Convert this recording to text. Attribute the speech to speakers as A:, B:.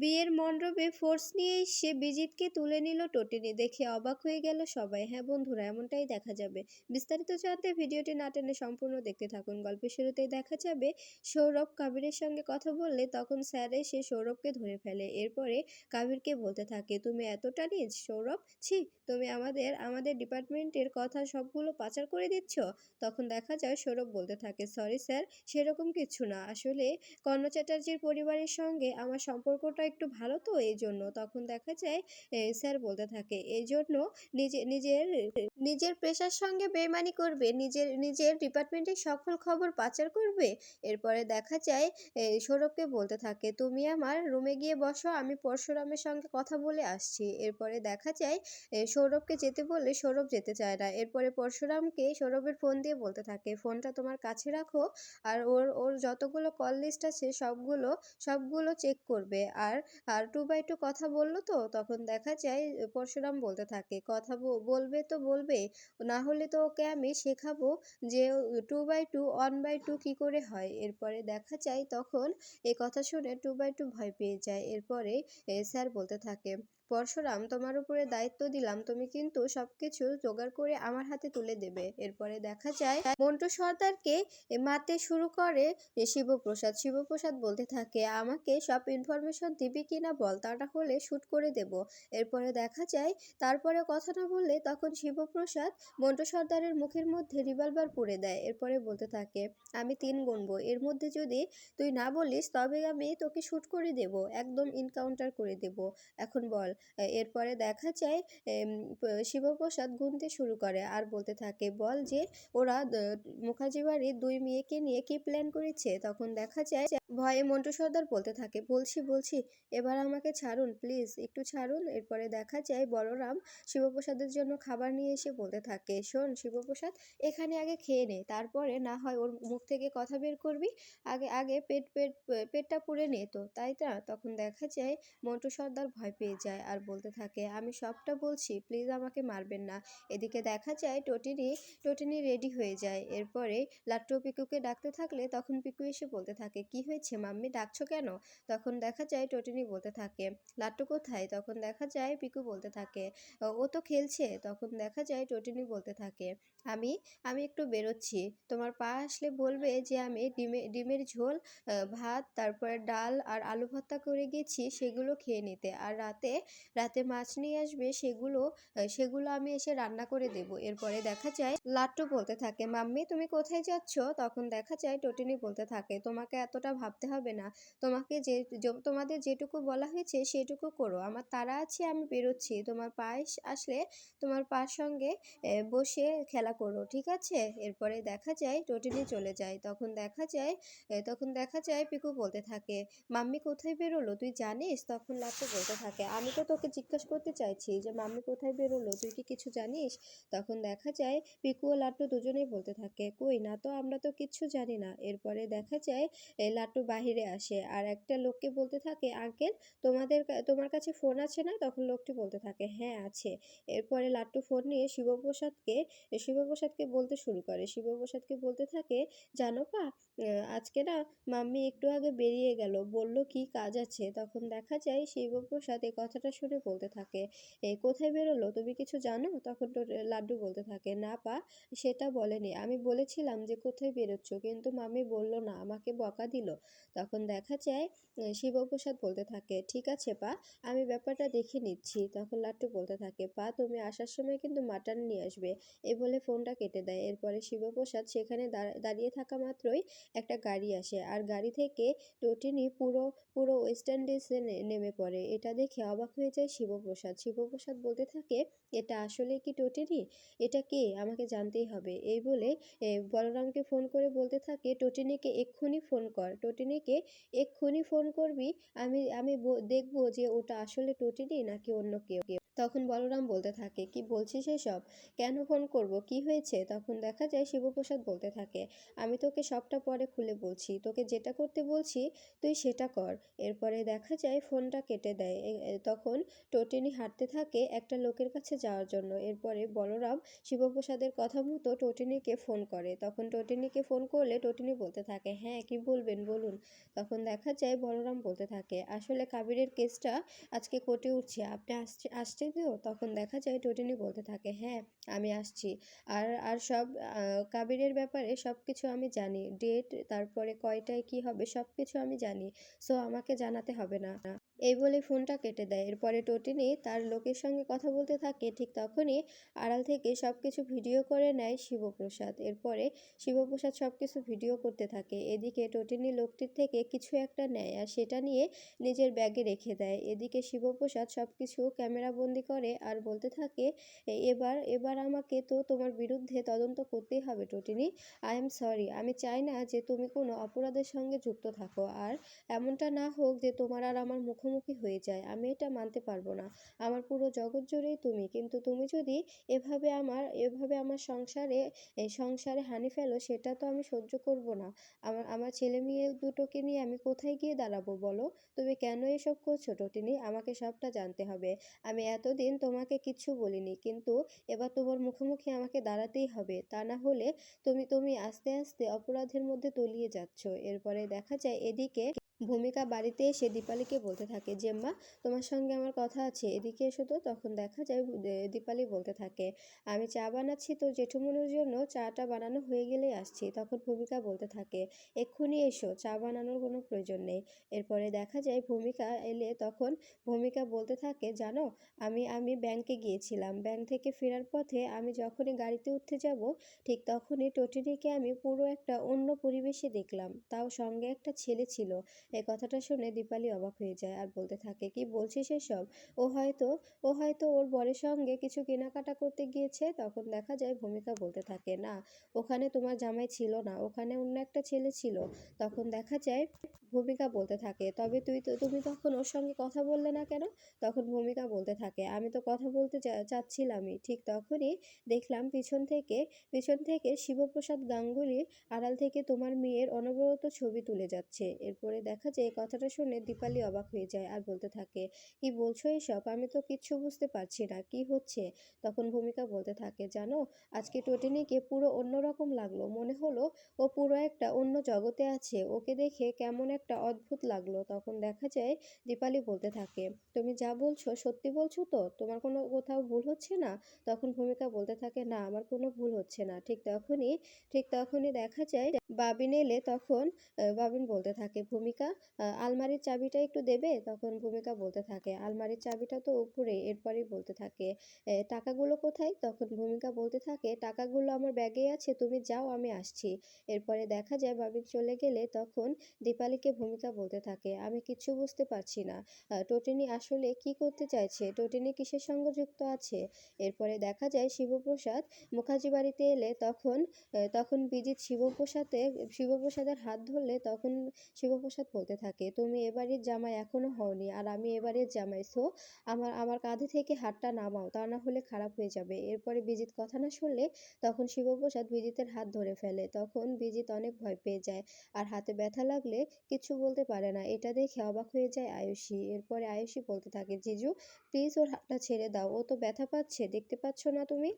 A: বিয়ের মণ্ডপে ফোর্স নিয়ে এসে বিজিতকে তুলে নিল টটিনি। দেখে অবাক হয়ে গেল সবাই। হ্যাঁ বন্ধুরা, এমনটাই দেখা যাবে। বিস্তারিত জানতে ভিডিওটি না টেনে সম্পূর্ণ দেখতে থাকুন। গল্পের শুরুতেই দেখা যাবে, সৌরভ কাবিরের সঙ্গে কথা বললে তখন স্যার এসে সৌরভকে ধরে ফেলে। এরপরে কাবিরকে বলতে থাকে, তুমি এতটা নিজ, সৌরভ? ছি, তুমি আমাদের আমাদের ডিপার্টমেন্টের কথা সবগুলো পাচার করে দিচ্ছ? তখন দেখা যায়, সৌরভ বলতে থাকে, সরি স্যার, সেরকম কিছু না। আসলে কর্ণ চ্যাটার্জির পরিবারের সঙ্গে আমার সম্পর্কটা একটু ভালো তো এই জন্য তখন দেখা যায় স্যার বলতে থাকে এই জন্য নিজে, নিজের নিজের পেশার সঙ্গে বেমানি করবে, নিজের নিজের ডিপার্টমেন্টের সকল খবর পাচার করবে? এরপরে দেখা যায় সৌরভকে বলতে থাকে, তুমি আমার রুমে গিয়ে বসো, আমি পরশুরামের সঙ্গে কথা বলে আসছি। এরপরে দেখা যায় সৌরভকে যেতে বললে সৌরভ যেতে চায় না। এরপরে পরশুরামকে সৌরভের ফোন দিয়ে বলতে থাকে, ফোনটা তোমার কাছে রাখো, আর ওর ওর যতগুলো কল লিস্ট আছে, সবগুলো সবগুলো চেক করবে। আর আর টু বাই টু কথা বলল তো, তখন দেখা যায় পরশুরাম বলতে থাকে, কথা বলবে তো বলবে না হলে তো ওকে আমি শেখাবো যে two by two one by two কী করে হয়। এরপরে দেখা যায় তখন এই কথা শুনে টু বাই টু ভয় পেয়ে যায়। এরপরে স্যার বলতে থাকে পরশুরাম, তোমার উপরে দায়িত্ব দিলাম, তুমি কিন্তু সবকিছু জোগাড় করে আমার হাতে তুলে দেবে। এরপরে দেখা যায়, মন্টু সর্দারকে মাতে শুরু করে। শিবপ্রসাদ শিবপ্রসাদ বলতে থাকে, আমাকে সব ইনফরমেশন দিবি কিনা বল তা না হলে শ্যুট করে দেব। এরপরে দেখা যায়, তারপরে কথা না বললে তখন শিবপ্রসাদ মন্টু সর্দারের মুখের মধ্যে রিভলভার পুড়ে দেয়। এরপরে বলতে থাকে, আমি তিন গুনবো, এর মধ্যে যদি তুই না বলিস তবে আমি তোকে শ্যুট করে দেব, একদম ইনকাউন্টার করে দেব। এখন বল এরপরে দেখা যায় শিবপ্রসাদ গুনতে শুরু করে আর বলতে থাকে, বল যে, ওরা মুখার্জি বাড়ির দুই মেয়েকে নিয়ে কি প্ল্যান করেছে? তখন দেখা যায় ভয়ে মন্টু সর্দার বলতে থাকে, বলছি বলছি, এবার আমাকে ছাড়ুন, প্লিজ, একটু ছাড়ুন। এরপরে দেখা যায় বলরাম শিবপ্রসাদের জন্য খাবার নিয়ে এসে বলতে থাকে, শোন শিবপ্রসাদ, এখানে আগে খেয়ে নে, তারপরে না হয় ওর মুখ থেকে কথা বের করবি, আগে আগে পেট পেট, পেটটা পুড়ে নে তো। তাই না তখন দেখা যায় মন্টু সর্দার ভয় পেয়ে যায় আর বলতে থাকে, আমি সবটা বলছি, প্লিজ আমাকে মারবেন না। এদিকে দেখা যায় টোটিনি টোটিনি রেডি হয়ে যায়, এরপরে লাট্টু পিকুকে ডাকতে থাকলে তখন পিকু এসে বলতে থাকে, কি হয়েছে? মাম্মি, ডাকছো কেন? তখন দেখা যায় টটিনি বলতে থাকে, লাট্টু কোথায়? তখন দেখা যায় পিকু বলতে থাকে, "ও- তো খেলছে। তখন দেখা যায় টটিনি বলতে থাকে, আমি আমি একটু বেরোচ্ছি। তোমার পা আসলে বলবে যে আমি ডিমে, ডিমের ঝোল ভাত, তারপরে ডাল আর আলু ভর্তা করে গেছি, সেগুলো খেয়ে নিতে। আর রাতে রাতে মাছ নিয়ে আসবে, সেগুলো সেগুলো আমি এসে রান্না করে দেব। এরপরে দেখা যায় লাট্টু বলতে থাকে, মাম্মি, তুমি কোথায় যাচ্ছ? তখন দেখা যায় টটিনি বলতে থাকে, তোমাকে এতটা ভাবতে হবে না। তোমাকে যে তোমাদের যেটুকু বলা হয়েছে সেটুকু করো। আমার তারা আছে আমি বেরোচ্ছি। তোমার পায়েস আসলে তোমার পার সঙ্গে বসে খেলা করো ঠিক আছে? এরপরে দেখা যায় টটিনি চলে যায়। তখন দেখা যায় তখন দেখা যায় পিকু বলতে থাকে মাম্মি কোথায় বেরোলো? তুই জানিস? তখন লাট্টু বলতে থাকে আমি তো তোকে জিজ্ঞেস করতে চাইছি যে মাম্মি কোথায় বেরোলো? তুই কি কিছু জানিস? তখন দেখা যায় পিকু ও লাট্টু দুজনেই বলতে থাকে কই? না তো আমরা তো কিচ্ছু জানি না। এরপরে দেখা যায় এ, লাট্টু বাহিরে আসে। আর একটা লোককে বলতে থাকে, আঙ্কেল, তোমাদের তোমার কাছে ফোন আছে না? তখন লোকটি বলতে থাকে হ্যাঁ আছে। এরপরে লাট্টু ফোন নিয়ে শিবপ্রসাদকে শিবপ্রসাদকে বলতে শুরু করে। শিবপ্রসাদকে বলতে থাকে, জানো পা আজকে না মাম্মি একটু আগে বেরিয়ে গেল, বলল কি কাজ আছে? তখন দেখা যায় শিবপ্রসাদ এই কথাটা শুনে বলতে থাকে কোথায় বেরোলো? তুমি কিছু জানো? তখন লাড্ডু বলতে থাকে, না পা, সেটা বলেনি। আমি বলেছিলাম যে কোথায় বেরোচ্ছ, কিন্তু মাম্মি বলল না, আমাকে বকা দিল। তখন দেখা যায় শিবপ্রসাদ বলতে থাকে, ঠিক আছে পা, আমি ব্যাপারটা দেখে নিচ্ছি। তখন লাট্টু বলতে থাকে, পা, তুমি আসার সময় কিন্তু মাটন নিয়ে আসবে। এ বলে ফোনটা কেটে দেয়। এরপরে শিবপ্রসাদ সেখানে দাঁড়িয়ে থাকা মাত্রই একটা গাড়ি আসে। আর গাড়ি থেকে টটিনি পুরো পুরো ওয়েস্ট ইন্ডিজে নেমে পড়ে। এটা দেখে অবাক হয়ে যায় শিবপ্রসাদ। শিবপ্রসাদ বলতে থাকে, এটা আসলে কি টোটিনি এটা কে? আমাকে জানতেই হবে। এই বলে বলরামকে ফোন করে বলতে থাকে টোটিনিকে এক্ষুনি ফোন কর। টটিনিকে এক্ষুনি ফোন করবি আমি আমি দেখব যে ওটা আসলে টোটিনি নাকি অন্য কেউ। তখন বলরাম বলতে থাকে, কি বলছিস এসব? কেন ফোন করব? কি হয়েছে? তখন দেখা যায় শিবপ্রসাদ বলতে থাকে, আমি তোকে সবটা পরে খুলে বলছি। তোকে যেটা করতে বলছি, তুই সেটা কর। এরপরে দেখা যায় ফোনটা কেটে দেয়। তখন টটিনি হাঁটতে থাকে একটা লোকের কাছে যাওয়ার জন্য। এরপরে বলরাম শিবপ্রসাদের কথা মতো টটিনিকে ফোন করে। তখন টটিনিকে ফোন করলে টটিনি বলতে থাকে হ্যাঁ কি বলবেন? বলুন। বলুন তখন দেখা যায় বলরাম বলতে থাকে, আসলে কাবিরের কেসটা আজকে কোর্টে উঠছে। আপনি আসছে আসছেন তো, তখন দেখা যায় টোটিনি বলতে থাকে হ্যাঁ আমি আসছি। আর আর সব কাবিরের ব্যাপারে সব কিছু আমি জানি। ডেট, তারপরে কয়টায় কি হবে সব কিছু আমি জানি। সো আমাকে জানাতে হবে না। এই বলে ফোনটা কেটে দেয়। এরপরে টোটিনি তার লোকের সঙ্গে কথা বলতে থাকে। ঠিক তখনই আড়াল থেকে সব কিছু ভিডিও করে নেয় শিবপ্রসাদ। এরপরে শিবপ্রসাদ সব কিছু ভিডিও করতে থাকে। এদিকে টোটিনি লোকটির থেকে কিছু একটা নেয় আর সেটা নিয়ে নিজের ব্যাগে রেখে দেয়। এদিকে শিবপ্রসাদ সব কিছু ক্যামেরা বন্দি করে আর বলতে থাকে "এ- এবার এবার আমাকে তো তোমার বিরুদ্ধে তদন্ত করতেই হবে টোটিনি। আই এম সরি আমি চাই না যে তুমি কোনো অপরাধের সঙ্গে যুক্ত থাকো। আর এমনটা না হোক যে তোমার আর আমার মুখোমুখি হয়ে যায়। আমি এটা মানতে পারব না। আমার পুরো জগৎ জুড়েই তুমি। কিন্তু তুমি যদি এভাবে আমার এভাবে আমার সংসারে সংসারে হানি ফেলো, সেটা তো আমি সহ্য করব না। আমার আমার ছেলে মেয়ে দুটোকে নিয়ে আমি কোথায় গিয়ে দাঁড়াবো বলো? তুমি কেন এসব করছ টোটিনি? আমাকে সবটা জানতে হবে। আমি এতদিন তোমাকে কিচ্ছু বলিনি, কিন্তু এবার তোমার মুখোমুখি আমাকে দাঁড়াতেই হবে। তা না হলে তুমি তুমি আস্তে আস্তে অপরাধের মধ্যে তলিয়ে যাচ্ছ। এরপরে দেখা যায় এদিকে ভূমিকা বাড়িতে এসে দীপালিকে বলতে থাকে, যে মা, তোমার সঙ্গে আমার কথা আছে, এদিকে এসো তো, তখন দেখা যায় দীপালি বলতে থাকে, আমি চা বানাচ্ছি তো জেঠুমনির জন্য, চাটা বানানো হয়ে গেলেই আসছি তখন ভূমিকা বলতে থাকে, এক্ষুনি এসো, চা বানানোর কোনো প্রয়োজন নেই এরপরে দেখা যায় ভূমিকা এলে তখন ভূমিকা বলতে থাকে, জানো, আমি আমি ব্যাংকে গিয়েছিলাম, ব্যাংক থেকে ফেরার পথে আমি যখনই গাড়িতে উঠতে যাব, ঠিক তখনই টটিনিকে আমি পুরো একটা অন্য পরিবেশে দেখলাম, তাও সঙ্গে একটা ছেলে ছিল এই কথাটা শুনে দীপালি অবাক হয়ে যায় আর বলতে থাকে, কি বলছিস এসব? ও হয়তো ও হয়তো ওর বরের সঙ্গে কিছু কেনাকাটা করতে গিয়েছে, তখন দেখা যায় ভূমিকা বলতে থাকে, না, ওখানে তোমার জামাই ছিল না, ওখানে অন্য একটা ছেলে ছিল। তখন দেখা যায় ভূমিকা বলতে থাকে, তবে তুই তো, তুমি তখন ওর সঙ্গে কথা বললে না কেন? তখন ভূমিকা বলতে থাকে, আমি তো কথা বলতে চাচ্ছিলামই। ঠিক তখনই দেখলাম পিছন থেকে পিছন থেকে শিবপ্রসাদ গাঙ্গুলি আড়াল থেকে তোমার মেয়ের অনবরত ছবি তুলে যাচ্ছে। এরপরে দেখা যায় কথাটা শুনে দীপালি অবাক হয়ে যায় আর বলতে থাকে, কি বলছো এসব? আমি তো কিচ্ছু বুঝতে পারছি না। কি হচ্ছে? তখন ভূমিকা বলতে থাকে, জানো, আজকে টোটিনিকে পুরো অন্যরকম লাগল। মনে হলো ও পুরো একটা অন্য জগতে আছে। ওকে দেখে কেমন একটা অদ্ভুত লাগল। তখন দেখা যায় দীপালি বলতে থাকে, তুমি যা বলছো সত্যি বলছো তো? তোমার কোনো কোথাও ভুল হচ্ছে না? তখন ভূমিকা বলতে থাকে, না, আমার কোনো ভুল হচ্ছে না। ঠিক তখনই ঠিক তখনই দেখা যায় বাবিন এলে তখন বাবিন বলতে থাকে, ভূমিকা আলমারির চাবিটা একটু দেবে? তখন ভূমিকা বলতে থাকে আলমারির চাবিটা তো উপরে এরপরেই বলতে থাকে "এ, টাকাগুলো কোথায়? তখন ভূমিকা বলতে থাকে টাকাগুলো আমার ব্যাগেই আছে তুমি যাও আমি আসছি। এরপরে দেখা যায় বাবিন চলে গেলে তখন দীপালিকে ভূমিকা বলতে থাকে আমি কিচ্ছু বুঝতে পারছি না। টোটিনি আসলে কি করতে চাইছে? টোটিনি কিসের সঙ্গে যুক্ত আছে? এরপরে দেখা যায় শিবপ্রসাদ মুখার্জি বাড়িতে এলে তখন তখন বিজিৎ শিবপ্রসাদে শিবপ্রসাদের হাত ধরলে তখন শিবপ্রসাদ বলতে থাকে, তুমি এবারের জামাই এখনও হওনি আর আমি এবারের জামাই, সো আমার আমার কাঁধে থেকে হাতটা নামাও, তা না হলে খারাপ হয়ে যাবে। এরপরে বিজিৎ কথা না শুনলে তখন শিবপ্রসাদ বিজিতের হাত ধরে ফেলে। তখন বিজিৎ অনেক ভয় পেয়ে যায় আর হাতে ব্যথা লাগলে কিছু বলতে পারে না। এটা দেখে অবাক হয়ে যায় আয়ুষী। এরপরে আয়ুষী বলতে থাকে, জিজু প্লিজ ওর হাতটা ছেড়ে দাও, ও তো ব্যথা পাচ্ছে, দেখতে পাচ্ছ না তুমি?